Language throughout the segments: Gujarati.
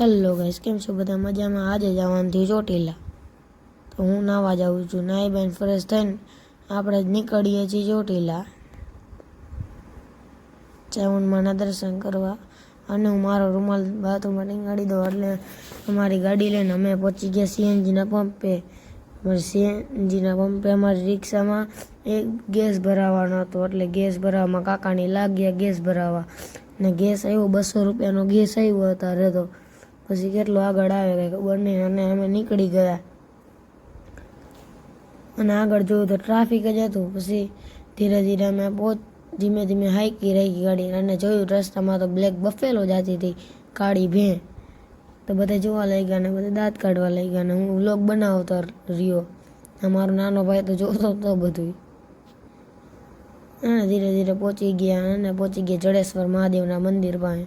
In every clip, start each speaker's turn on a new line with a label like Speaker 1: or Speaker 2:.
Speaker 1: હેલો ગાઈસ કેમ છો? બધા મજામાં? આજે જવાનું થયું ચોટીલા. તો હું નાવા જાઉં છું. નાઈ બેન ફ્રેશ થઈને આપણે જ નીકળીએ છીએ ચોટીલા. ચામુંડમાના દર્શન કરવા. અને હું મારો રૂમાલ બાથરૂમમાં નીકળી દઉં. એટલે અમારી ગાડી લઈને અમે પહોંચી ગયા સીએનજીના પંપે. અમારી સીએનજીના પંપે અમારી રિક્ષામાં એક ગેસ ભરાવાનો હતો. એટલે ગેસ ભરાવામાં કાકાની લાગ્યા ગેસ ભરાવા. ને ગેસ આવ્યો, બસો રૂપિયાનો ગેસ આવ્યો અત્યારે તો પછી કેટલો આગળ આવે કે નહીં અને અમે નીકળી ગયા. અને આગળ જોયું તો ટ્રાફિક જ હતું. પછી ધીરે ધીરે અમે બહુ ધીમે ધીમે હાઈકી રહી ગાડી અને જોયું રસ્તામાં તો બ્લેક બફેલો જતી હતી કાળી ભેં. તો બધા જોવા લઈ ગયા ને બધા દાંત કાઢવા લઈ ગયા ને હું વ્લોગ બનાવતો રહ્યો. અમારો નાનો ભાઈ તો જોતો હતો બધું અને ધીરે ધીરે પહોંચી ગયા અને પહોંચી ગયા જડેશ્વર મહાદેવના મંદિર પાસે.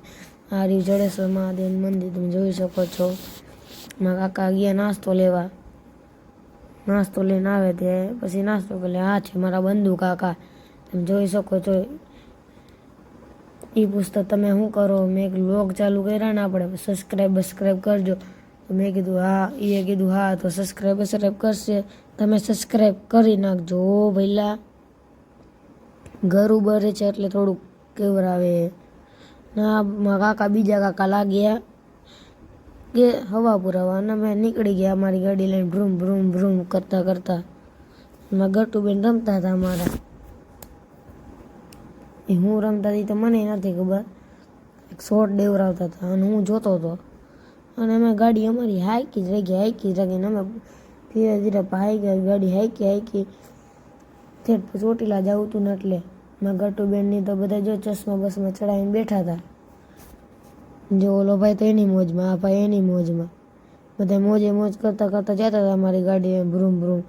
Speaker 1: આ રહ્યું જડેશ્વર મહાદેવનું મંદિર, તમે જોઈ શકો છો. મારા કાકા ગયા નાસ્તો લેવા. નાસ્તો લઈને આવે તે, પછી નાસ્તો કરે આ છે મારા બંધુ કાકા. તમે જોઈ શકો છો. એ પુસ્તક તમે શું કરો? મેં એક લોગ ચાલુ કર્યા ને આપણે સબસ્ક્રાઈબ બસ્ક્રાઈબ કરજો. મેં કીધું, હા. એ કીધું, હા, તો સબસ્ક્રાઈબ બસ્ક્રાઈબ કરશે. તમે સબસ્ક્રાઈબ કરી નાખજો ઓ ભઈલા. ઘર ઉભર છે એટલે થોડુંક કેવરાવે. ના, મારા કાકા બીજા કાકા લાગ્યા કે હવા પુરાવા. અને અમે નીકળી ગયા અમારી ગાડી લઈને ભ્રૂમ ભ્રૂમ ભ્રૂમ કરતા કરતા. એમાં ગટુબેન રમતા હતા અમારા. એ હું રમતા હતી તો મને નથી ખબર. એક શોર્ટ દેવરાવતા હતા અને હું જોતો હતો. અને અમે ગાડી અમારી હાઈકી જ ગઈ હાઈકી જ રહી અમે ધીરે ધીરે ભાઈ ગઈ ગાડી હાઈકી હાઈકી. ઠેઠ ચોટીલા જવું હતું ને એટલે મેં ગટુબેનની તો બધા જો ચશ્મા બસમાં ચડાવીને બેઠા હતા. જો ઓલો ભાઈ તો એની મોજમાં, આ ભાઈ એની મોજમાં. બધા મોજે મોજ કરતાં કરતાં જતા હતા અમારી ગાડી ભ્રૂમ ભ્રૂમ.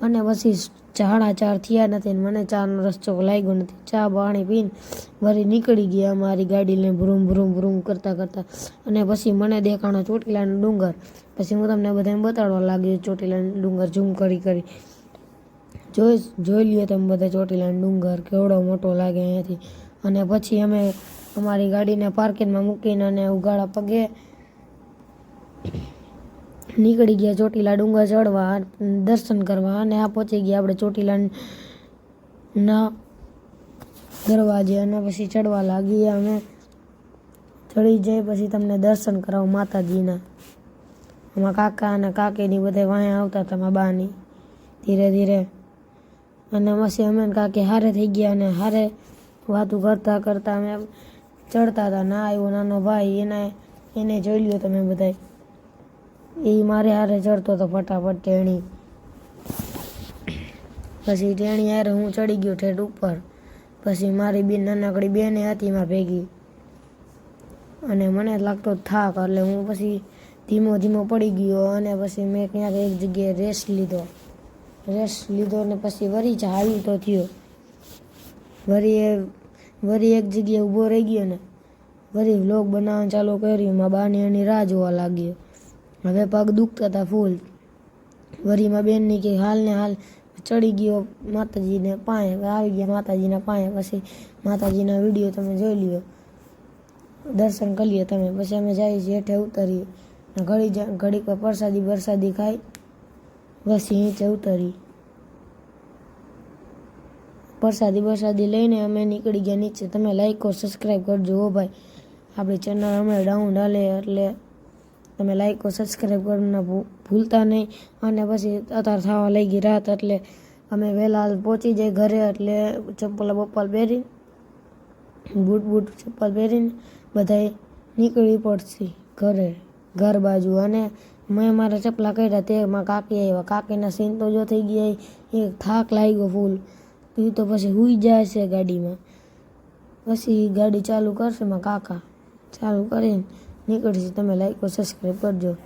Speaker 1: અને પછી સાડા ચાર થયા નથી ને મને ચાનો રસ્તો લાગ્યો નથી. ચા, પાણી પીને વળી નીકળી ગયા અમારી ગાડી લઈને ભ્રૂમ ભ્રૂમ ભ્રૂમ કરતાં કરતાં. અને પછી મને દેખાણો ચોટીલાનો ડુંગર. પછી હું તમને બધાને બતાડવા લાગ્યો ચોટીલાનો ડુંગર ઝૂમ કરી કરી. જોઈ જોઈ લ્યો તમે બધા ચોટીલાનો ડુંગર, કેવડો મોટો લાગે અહીંયાથી. અને પછી અમે અમારી ગાડીને પાર્કિંગમાં મૂકીને અને ઉગાડા પગે નીકળી ગયા ચોટીલા ડુંગર ચડવા, દર્શન કરવા અને આ પહોંચી ગયા આપણે ચોટીલાના દરવાજે અને પછી ચડવા લાગીએ અમે. ચડી જાય પછી તમને દર્શન કરાવું માતાજીના. અમારા કાકા અને કાકીની બધા વાંહે આવતા હતા બાની. ધીરે ધીરે અને પછી અમે કાકી હારે થઈ ગયા અને હારે વાતું કરતાં કરતાં અમે ચડતા હતા. ના આવ્યો નાનો ભાઈ, એને એને જોઈ લ્યો તમે બધા એ મારે હારે ચડતો હતો ફટાફટ ટેણી. પછી ટેણી હારે હું ચડી ગયો ઠેઠ ઉપર. પછી મારી બેન, નાનકડી બેને હતી ભેગી. અને મને લાગતો થાક, એટલે હું પછી ધીમો ધીમો પડી ગયો અને પછી મેં ક્યાંક એક જગ્યાએ રેસ્ટ લીધો. રેસ્ટ લીધો ને પછી વરી આવી તો થયો. વરી એ, વરી એક જગ્યાએ ઊભો રહી ગયો ને, વરી વ્લોગ બનાવવાનું ચાલુ કર્યું માં બાની એની રાહ જોવા લાગ્યો. હવે પગ દુખતા હતા ફૂલ વરીમાં બેનની કે હાલ ને હાલ ચડી ગયો માતાજીને પાએ આવી ગયા માતાજીના પાએ પછી માતાજીના વીડિયો તમે જોઈ લ્યો. દર્શન કરી લ્યો તમે, પછી અમે જઈએ છીએ હેઠે ઉતરીએ. ઘડી ઘડીક પર પ્રસાદી, બરસાદી ખાઈ નીચે ઉતરી પ્રસાદી બરસાદી લઈને અમે નીકળી ગયા નીચે. તમે લાઈક સબસ્ક્રાઈબ કરજો ભાઈ. આપણી ચેનલ હમણાં ડાઉન હાલે એટલે તમે લાઈક સબસ્ક્રાઈબ કરવાના ભૂલતા નહીં. અને પછી અત્યારે થવા લઈ ગઈ રાત એટલે અમે વહેલા પહોંચી જાય ઘરે એટલે ચપ્પલ બપ્પલ પહેરી બૂટ બૂટ ચપ્પલ પહેરીને બધાએ નીકળવી પડશે ઘરે, ઘર બાજુ. અને મેં મારા ચપલા કર્યા તેમાં કાકી આવ્યા. કાકીના સીન તો જો થઈ ગયા એ થાક લાગ્યો ફૂલ. એ તો પછી હુઈ જાય છે ગાડીમાં. પછી ગાડી ચાલુ કરશે માં કાકા. ચાલુ કરીને નીકળશે. તમે લાઈક સબસ્ક્રાઈબ કરજો.